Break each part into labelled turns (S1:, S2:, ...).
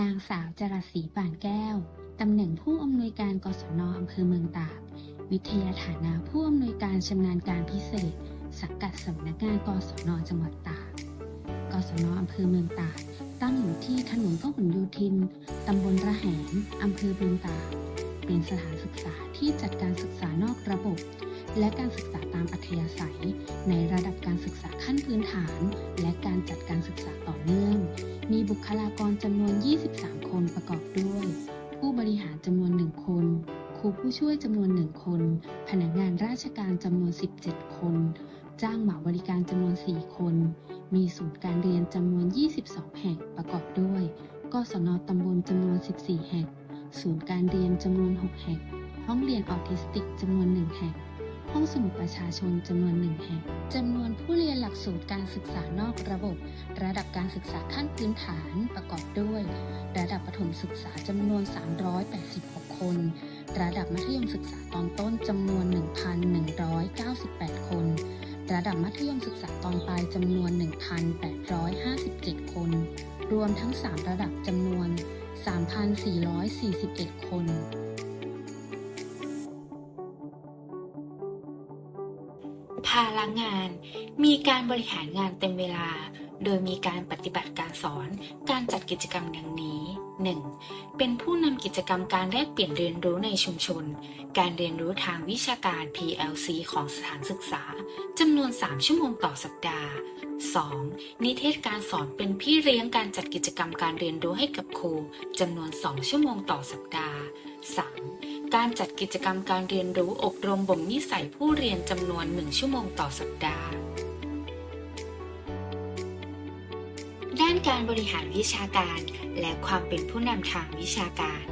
S1: นางสาวจรัสศรีป่านแก้ว ตำแหน่งผู้อำนวยการกศนอำเภอเมืองตาก วิทยาฐานะผู้อำนวยการชำนาญการพิเศษ สังกัดสำนักงานกศนจังหวัดตาก กศนอำเภอเมืองตาก ตั้งอยู่ที่ถนนพหลโยธิน ตำบลระแหงอำเภอเมืองตาก เป็นสถานศึกษาที่จัดการศึกษานอกระบบ และการศึกษาตามอัธยาศัย ในระดับการศึกษาขั้นพื้นฐาน และการจัดการศึกษาต่อเนื่อง มีบุคลากรจำนวน 23 คนประกอบด้วย ผู้บริหารจำนวน 1 คน ครูผู้ช่วยจำนวน 1 คน พนักงานราชการจำนวน 17 คน จ้างเหมาบริการจำนวน 4 คน มีศูนย์การเรียนจำนวน 22 แห่งประกอบด้วย กศนตำบลจำนวน 14 แห่ง ศูนย์การเรียนจำนวน 6 แห่งห้องเรียนออทิสติกจำนวน1แห่ง ห้องสมุดประชาชนจำนวน1แห่งจำนวนผู้เรียนหลักสูตรการศึกษานอกระบบ ระดับการศึกษาขั้นพื้นฐานประกอบด้วย ระดับประถมศึกษาจำนวน 386 คน ระดับมัธยมศึกษาตอนต้นจำนวน 1,198 คน ระดับมัธยมศึกษาตอนปลายจำนวน 1,857 คน รวมทั้ง 3 ระดับจำนวน 3,441 คน
S2: ภาระงาน มีการบริหารงานเต็มเวลา โดยมีการปฏิบัติการสอน การจัดกิจกรรมดังนี้ 1. เป็นผู้นำกิจกรรมการแลกเปลี่ยนเรียนรู้ในชุมชน การเรียนรู้ทางวิชาการ PLC ของสถานศึกษาจำนวน 3 ชั่วโมงต่อสัปดาห์ 2. นิเทศการสอนเป็นพี่เลี้ยงการจัดกิจกรรมการเรียนรู้ให้กับครูจำนวน 2 ชั่วโมงต่อสัปดาห์ 3. การจัดกิจกรรมการเรียนรู้อบรมบ่มนิสัยผู้เรียนจำนวน 1 ชั่วโมงต่อสัปดาห์ ด้านการบริหารวิชาการและความเป็นผู้นำทางวิชาการ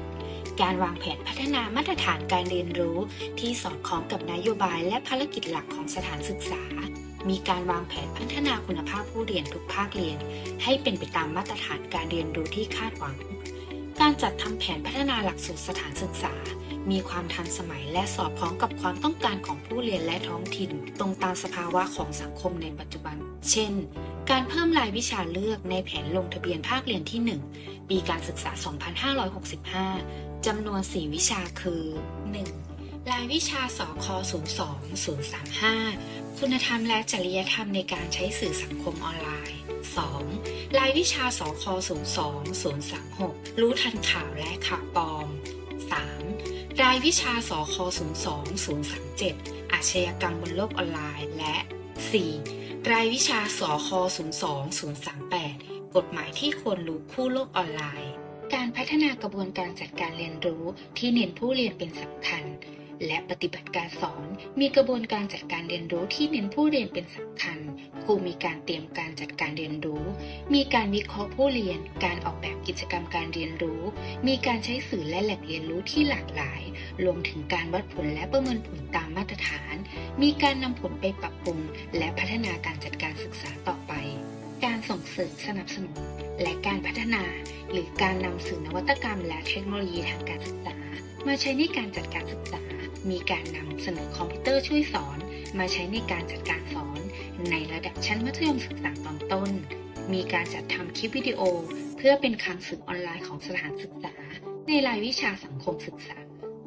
S2: การวางแผนพัฒนามาตรฐานการเรียนรู้ที่สอดคล้องกับนโยบายและภารกิจหลักของสถานศึกษา มีการวางแผนพัฒนาคุณภาพผู้เรียนทุกภาคเรียน ให้เป็นไปตามมาตรฐานการเรียนรู้ที่คาดหวัง การจัดทำแผนพัฒนาหลักสูตรสถานศึกษา มีความทันสมัยและสอดคล้องกับความต้องการของผู้เรียนและท้องถิ่น ตรงตามสภาวะของสังคมในปัจจุบัน เช่น การเพิ่มรายวิชาเลือกในแผนลงทะเบียนภาคเรียนที่ 1 ปีการศึกษา 2565 จำนวน 4 วิชาคือ 1. รายวิชาสค02 035 คุณธรรมและจริยธรรมในการใช้สื่อสังคมออนไลน์ 2. รายวิชาสค02 036 รู้ทันข่าวและข่าวปลอม 3. รายวิชาสค02 037 อาชญากรรมบนโลกออนไลน์ และ 4. รายวิชาสค02 038 กฎหมายที่ควรรู้คู่โลกออนไลน์ การพัฒนากระบวนการจัดการเรียนรู้ที่เน้นผู้เรียนเป็นสำคัญ และปฏิบัติการสอนมีกระบวนการจัดการเรียนรู้ที่เน้นผู้เรียนเป็นสำคัญ ครูมีการเตรียมการจัดการเรียนรู้ มีการวิเคราะห์ผู้เรียน การออกแบบกิจกรรมการเรียนรู้ มีการใช้สื่อและแหล่งเรียนรู้ที่หลากหลาย รวมถึงการวัดผลและประเมินผลตามมาตรฐาน มีการนำผลไปปรับปรุง และพัฒนาการจัดการศึกษาต่อไป การส่งเสริมสนับสนุน และการพัฒนา หรือการนำสื่อนวัตกรรมและเทคโนโลยีทางการศึกษา มาใช้ในการจัดการศึกษา มีการนำเสนอคอมพิวเตอร์ช่วยสอน มาใช้ในการจัดการสอน ในระดับชั้นมัธยมศึกษาตอนต้น มีการจัดทำคลิปวิดีโอ เพื่อเป็นคลังสื่อออนไลน์ของสถานศึกษา ในรายวิชาสังคมศึกษา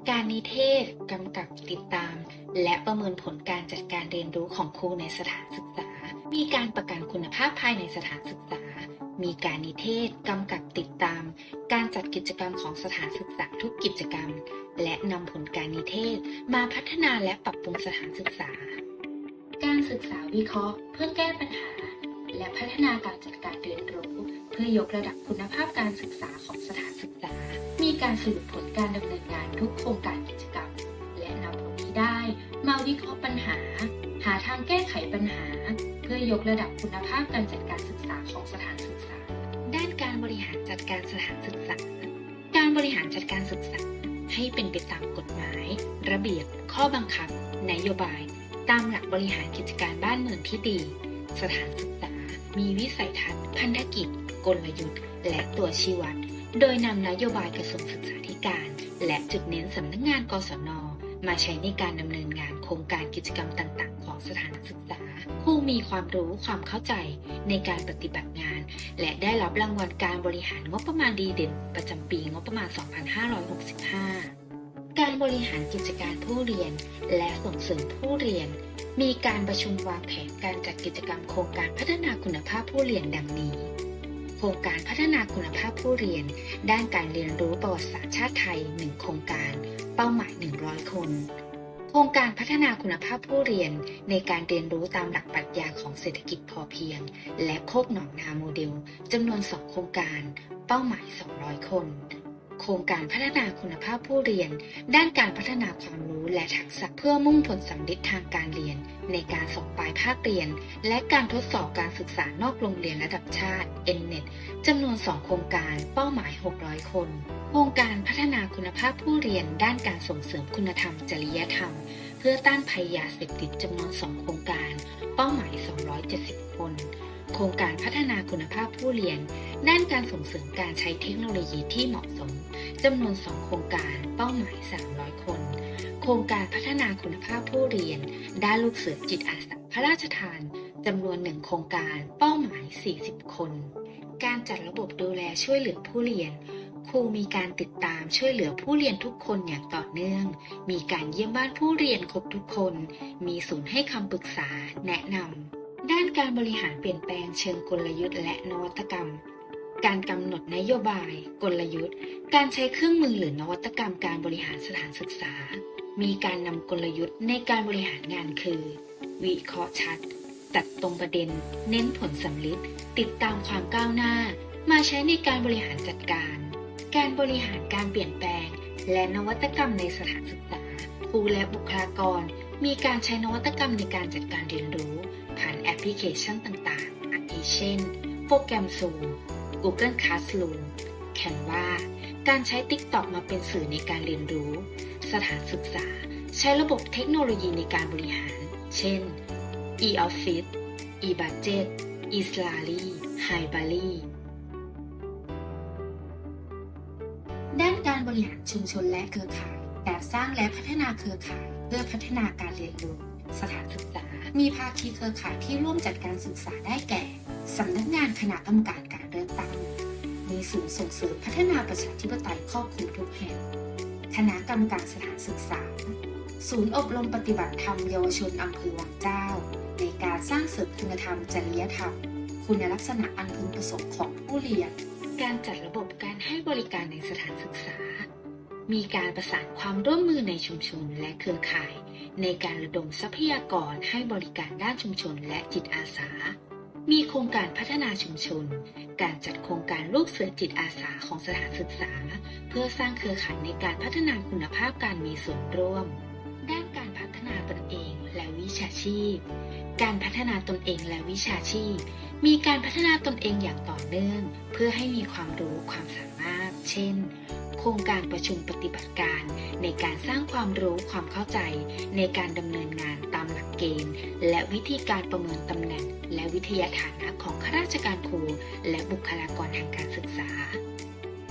S2: การนิเทศกำกับติดตาม และประเมินผลการจัดการเรียนรู้ของครูในสถานศึกษา มีการประกันคุณภาพภายในสถานศึกษา มีการนิเทศกำกับติดตาม การจัดกิจกรรมของสถานศึกษาทุกกิจกรรม และนำผลการนิเทศมาพัฒนาและปรับปรุงสถานศึกษา การศึกษาวิเคราะห์ เพื่อแก้ปัญหา และพัฒนาการจัดการเรียนรู้เพื่อยกระดับคุณภาพการศึกษาของสถานศึกษา มีการสรุปผลการดำเนินงานทุกโครงการกิจกรรม และนำผลที่ได้มาวิเคราะห์ปัญหา หาทางแก้ไขปัญหา เพื่
S1: อยกระดับคุณภาพการจัดการศึกษาของสถาน
S2: หารจัดการสถานศึกษา การบริหารจัดการศึกษาให้เป็นไปตามกฎหมาย ระเบียบ ข้อบังคับ นโยบาย ตามหลักบริหารกิจการบ้านเมืองที่ดี สถานศึกษา มีวิสัยทัศน์ พันธกิจ กลยุทธ์ และตัวชี้วัด โดยนำนโยบายกระทรวงศึกษาธิการ และจุดเน้นสำนักงานกศน มาใช้ในการดำเนินงานโครงการกิจกรรมต่าง ๆ ของสถานศึกษา ผู้มีความรู้ความเข้าใจในการปฏิบัติงาน และได้รับรางวัลการบริหารงบประมาณดีเด่นประจำปีงบประมาณ 2565 การบริหารกิจการผู้เรียน และส่งเสริมผู้เรียน มีการประชุมวางแผนการจัดกิจกรรมโครงการพัฒนาคุณภาพผู้เรียนดังนี้ โครงการพัฒนาคุณภาพผู้เรียน ด้านการเรียนรู้ประวัติศาสตร์ชาติไทย 1 โครงการ เป้าหมาย 100 คน รงการพัฒนาคุณภาพผู้เรียนในการเรียนรู้ตามหลักปรัชญาของเศรษฐกิจพอเพียง และโคกหนองนาโมเดลจำนวน 2 โครงการ เป้าหมาย 200 คน โครงการพัฒนาคุณภาพผู้เรียน ด้านการพัฒนาความรู้และทักษะเพื่อมุ่งผลสำเร็จทางการเรียน ในการสอบปลายภาคเรียน และการทดสอบการศึกษานอกโรงเรียนระดับชาติ NNET จำนวน 2 โครงการเป้าหมาย 600 คน โครงการพัฒนาคุณภาพผู้เรียน ด้านการส่งเสริมคุณธรรม จริยธรรม เพื่อต้านภัยยาเสพติดจำนวน 2 โครงการ เป้าหมาย 270 คนโครงการพัฒนาคุณภาพผู้เรียน ด้านการส่งเสริมการใช้เทคโนโลยีที่เหมาะสม จำนวน 2 โครงการเป้าหมาย 300 คน โครงการพัฒนาคุณภาพผู้เรียน ด้านลูกเสือจิตอาสาพระราชทานจำนวน 1 โครงการเป้าหมาย 40 คน การจัดระบบดูแลช่วยเหลือผู้เรียนครูมีการติดตามช่วยเหลือผู้เรียนทุกคนอย่างต่อเนื่อง มีการเยี่ยมบ้านผู้เรียนครบทุกคน มีศูนย์ให้คำปรึกษาแนะนำ ด้านการบริหารเปลี่ยนแปลงเชิงกลยุทธ์และนวัตกรรม การกำหนดนโยบาย กลยุทธ์ การใช้เครื่องมือหรือนวัตกรรมการบริหารสถานศึกษา มีการนำกลยุทธ์ในการบริหารงานคือ วิเคราะห์ชัด จัดตรงประเด็น เน้นผลสำลิดติดตามความก้าวหน้า มาใช้ในการบริหารจัดการ การบริหารการเปลี่ยนแปลง และนวัตกรรมในสถานศึกษาครูและบุคลากร มีการใช้นวัตกรรมในการจัดการเรียนรู้ ผ่านแอปพลิเคชันต่างๆอาทิเช่น โปรแกรม Zoom Google Classroom Canva การใช้ TikTok มาเป็นสื่อในการเรียนรู้ สถานศึกษา ใช้ระบบเทคโนโลยีในการบริหาร เช่น e-office e-budget e-slary Hibari ด้านการบริหารชุมชนและเครือข่าย การสร้างและพัฒนาเครือข่าย เพื่อพัฒนาการเรียนรู้ สถานศึกษา มีภาคีเครือข่ายที่ร่วมจัดการศึกษาได้แก่ สำนักงานคณะกรรมการการ ลือกตั้ง มีศูนย์ส่งเสริมพัฒนาประชาธิปไตยครอบคลุมทุกแห่ง คณะกรรมการสถานศึกษา ศูนย์อบรมปฏิบัติธรรมเยาวชนอำเภอวังเจ้า ในการสร้างเสริมคุณธรรมจริยธรรม คุณลักษณะอันพึงประสงค์ของผู้เรียน การจัดระบบการให้บริการในสถานศึกษา มีการประสานความร่วมมือในชุมชนและเครือข่าย ในการระดมทรัพยากรให้บริการด้านชุมชนและจิตอาสา มีโครงการพัฒนาชุมชน การจัดโครงการลูกเสือจิตอาสาของสถานศึกษา เพื่อสร้างเครือข่ายในการพัฒนาคุณภาพการมีส่วนร่วม ด้านการพัฒนาตนเองและวิชาชีพ การพัฒนาตนเองและวิชาชีพ มีการพัฒนาตนเองอย่างต่อเนื่อง เพื่อให้มีความรู้ความสามารถ เช่น โครงการประชุมปฏิบัติการ ในการสร้างความรู้ความเข้าใจ ในการดำเนินงานตามหลักเกณฑ์ และวิธีการประเมินตำแหน่ง และวิทยาฐานะของข้าราชการครู และบุคลากรทางการศึกษา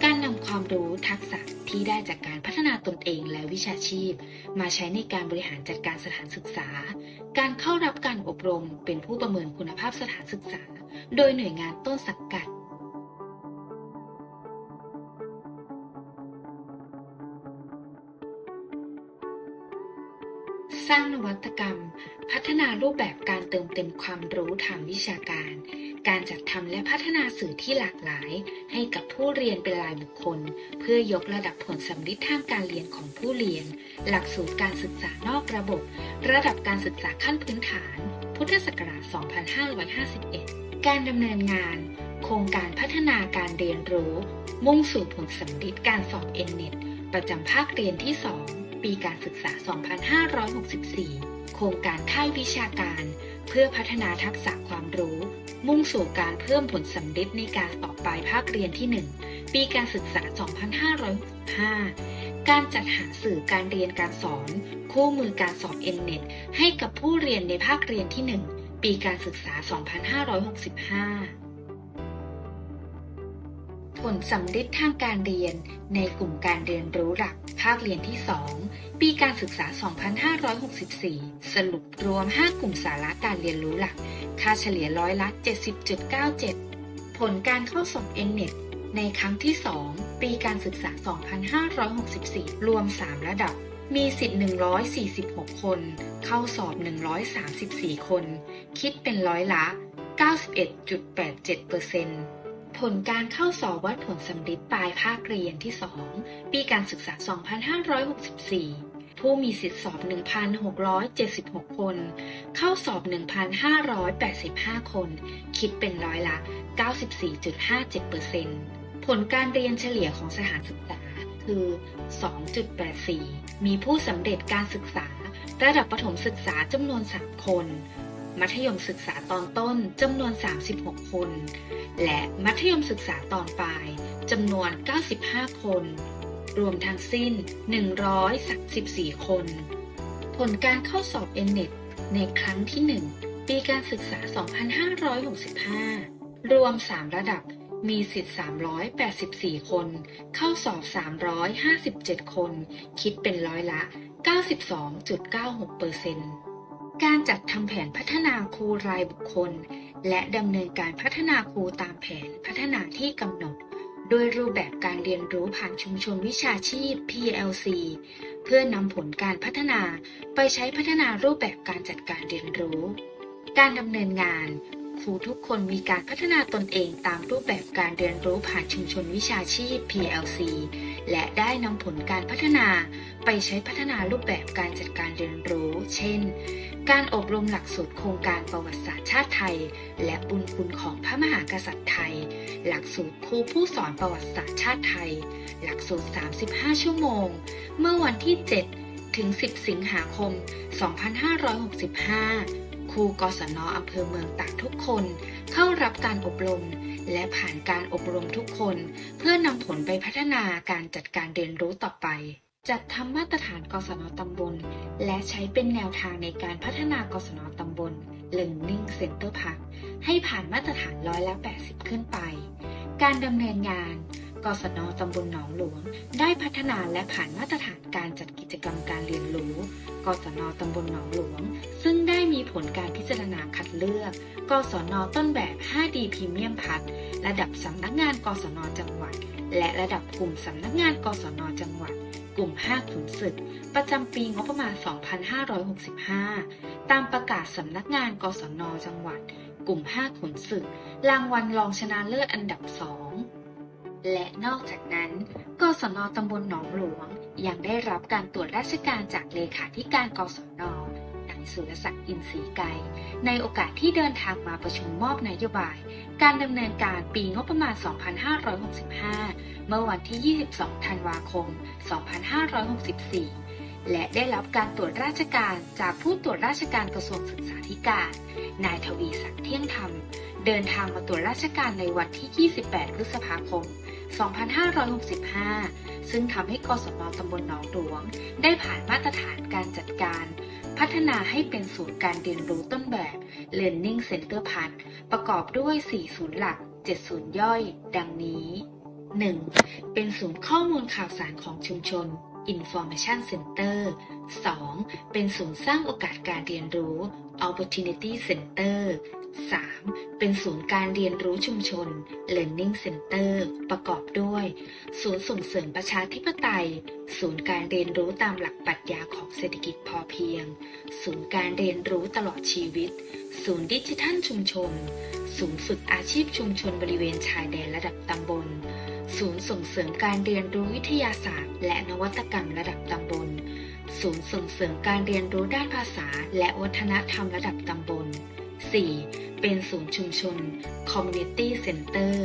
S2: การนำความรู้ทักษะที่ได้จากการพัฒนาตนเองและวิชาชีพ มาใช้ในการบริหารจัดการสถานศึกษา การเข้ารับการอบรมเป็นผู้ประเมินคุณภาพสถานศึกษา โดยหน่วยงานต้นสังกัด สร้างนวัตกรรม พัฒนารูปแบบการเติมเต็มความรู้ทางวิชาการ การจัดทำและพัฒนาสื่อที่หลากหลาย ให้กับผู้เรียนเป็นรายบุคคล เพื่อยกระดับผลสำลิดทางการเรียนของผู้เรียน หลักสูตรการศึกษานอกระบบ ระดับการศึกษาขั้นพื้นฐาน พุทธศักราช 2551 การดำเนินงาน โครงการพัฒนาการเรียนรู้ มุ่งสู่ผลสำลิดการสอบ NNET ประจำภาคเรียนที่ 2 ปีการศึกษา 2564 โครงการค่ายวิชาการ เพื่อพัฒนาทักษะความรู้ มุ่งสู่การเพิ่มผลสำเร็จในการสอบปลายภาคเรียนที่ 1 ปีการศึกษา 2565 การจัดหาสื่อการเรียนการสอน คู่มือการสอบ NNET ให้กับผู้เรียนในภาคเรียนที่ 1 ปีการศึกษา 2565 ผลสำเร็จทางการเรียนในกลุ่มการเรียนรู้หลัก ภาคเรียนที่ 2 ปีการศึกษา 2564 สรุปรวม 5 กลุ่มสาระการเรียนรู้หลัก ค่าเฉลี่ยร้อยละ 70.97 ผลการเข้าสอบ NNET ในครั้งที่ 2 ปีการศึกษา 2564 รวม 3 ระดับ มีสิทธิ์ 146 คน เข้าสอบ 134 คน คิดเป็นร้อยละ 91.87% ผลการเข้าสอบวัดผลสำเร็จปลายภาคเรียนที่ 2 ปีการศึกษา 2564 ผู้มีสิทธิสอบ 1,676 คน เข้าสอบ 1,585 คน คิดเป็นร้อยละ 94.57%ผลการเรียนเฉลี่ยของสถานศึกษาคือ 2.84 มีผู้สำเร็จการศึกษา ระดับประถมศึกษาจำนวน 3 คน มัธยมศึกษาตอนต้นจำนวน 36 คน และมัธยมศึกษาตอนปลายจำนวน 95 คน รวมทั้งสิ้น 134 คน ผลการเข้าสอบ NNET ในครั้งที่ 1 ปีการศึกษา 2565 รวม 3 ระดับมีสิทธิ์ 384 คน เข้าสอบ 357 คน คิดเป็นร้อยละ 92.96% การจัดทำแผนพัฒนาครูรายบุคคล และดำเนินการพัฒนาครูตามแผนพัฒนาที่กำหนด โดยรูปแบบการเรียนรู้ผ่านชุมชนวิชาชีพ PLC เพื่อนำผลการพัฒนาไปใช้พัฒนารูปแบบการจัดการเรียนรู้ การดำเนินงาน ครูทุกคนมีการพัฒนาตนเองตามรูปแบบการเรียนรู้ผ่านชุมชนวิชาชีพ PLC และได้นำผลการพัฒนาไปใช้พัฒนารูปแบบการจัดการเรียนรู้ เช่น การอบรมหลักสูตรโครงการประวัติศาสตร์ชาติไทย และบุญคุณของพระมหากษัตริย์ไทย หลักสูตรครูผู้สอนประวัติศาสตร์ชาติไทย หลักสูตร 35 ชั่วโมง เมื่อวันที่ 7 ถึง 10 สิงหาคม 2565 รูกศนอำเภอเมืองตากทุกคน เข้ารับการอบรม และผ่านการอบรมทุกคน เพื่อนำผลไปพัฒนาการจัดการเรียนรู้ต่อไปจัดทำมาตรฐานกศนตำบล และใช้เป็นแนวทางในการพัฒนากศนตำบล Learning Center Park ให้ผ่านมาตรฐานร้อยละ 80 ขึ้นไป การดำเนินงานกศนตำบลหนองหลวง ได้พัฒนาและผ่านมาตรฐานการจัดกิจกรรมการเรียนรู้ กศนตำบลหนองหลวง ซึ่งได้มีผลการพิจารณาคัดเลือก กศนต้นแบบ 5D พรีเมียมพัฒระดับสำนักงาน กศนจังหวัด และระดับกลุ่มสำนักงาน กศนจังหวัด กลุ่ม 5ขุนศึก ประจำปีงบประมาณ 2565 ตามประกาศสำนักงาน กศนจังหวัด กลุ่ม 5 ขุนศึก รางวัลรองชนะเลิศอันดับ2และนอกจากนั้น กศนตำบลหนองหลวง ยังได้รับการตรวจราชการจากเลขาธิการกศนนายสุรศักดิ์อินทรีไกรในโอกาสที่เดินทางมาประชุมมอบนโยบาย การดำเนินการปีงบประมาณ 2565 เมื่อวันที่ 22 ธันวาคม 2564 และได้รับการตรวจราชการจากผู้ตรวจราชการกระทรวงศึกษาธิการ นายทวีศักดิ์เที่ยงธรรม เดินทางมาตรวจราชการในวันที่ 28 พฤษภาคม 2565 ซึ่งทำให้กศนตำบลหนองหลวง ได้ผ่านมาตรฐานการจัดการ พัฒนาให้เป็นศูนย์การเรียนรู้ต้นแบบ Learning Center Park ประกอบด้วย 4 ศูนย์หลัก 7 ศูนย์ย่อย ดังนี้ 1. เป็นศูนย์ข้อมูลข่าวสารของชุมชน Information Center 2. เป็นศูนย์สร้างโอกาสการเรียนรู้ Opportunity Center 3. เป็นศูนย์การเรียนรู้ชุมชน Learning Center ประกอบด้วย ศูนย์ส่งเสริมประชาธิปไตย ศูนย์การเรียนรู้ตามหลักปรัชญาของเศรษฐกิจพอเพียง ศูนย์การเรียนรู้ตลอดชีวิต ศูนย์ดิจิทัลชุมชน ศูนย์ฝึกอาชีพชุมชนบริเวณชายแดนระดับตำบล ศูนย์ส่งเสริมการเรียนรู้วิทยาศาสตร์ และนวัตกรรมระดับตำบล ศูนย์ส่งเสริมการเรียนรู้ด้านภาษา และวัฒนธรรมระดับตำบล 4. เป็นศูนย์ชุมชน Community Center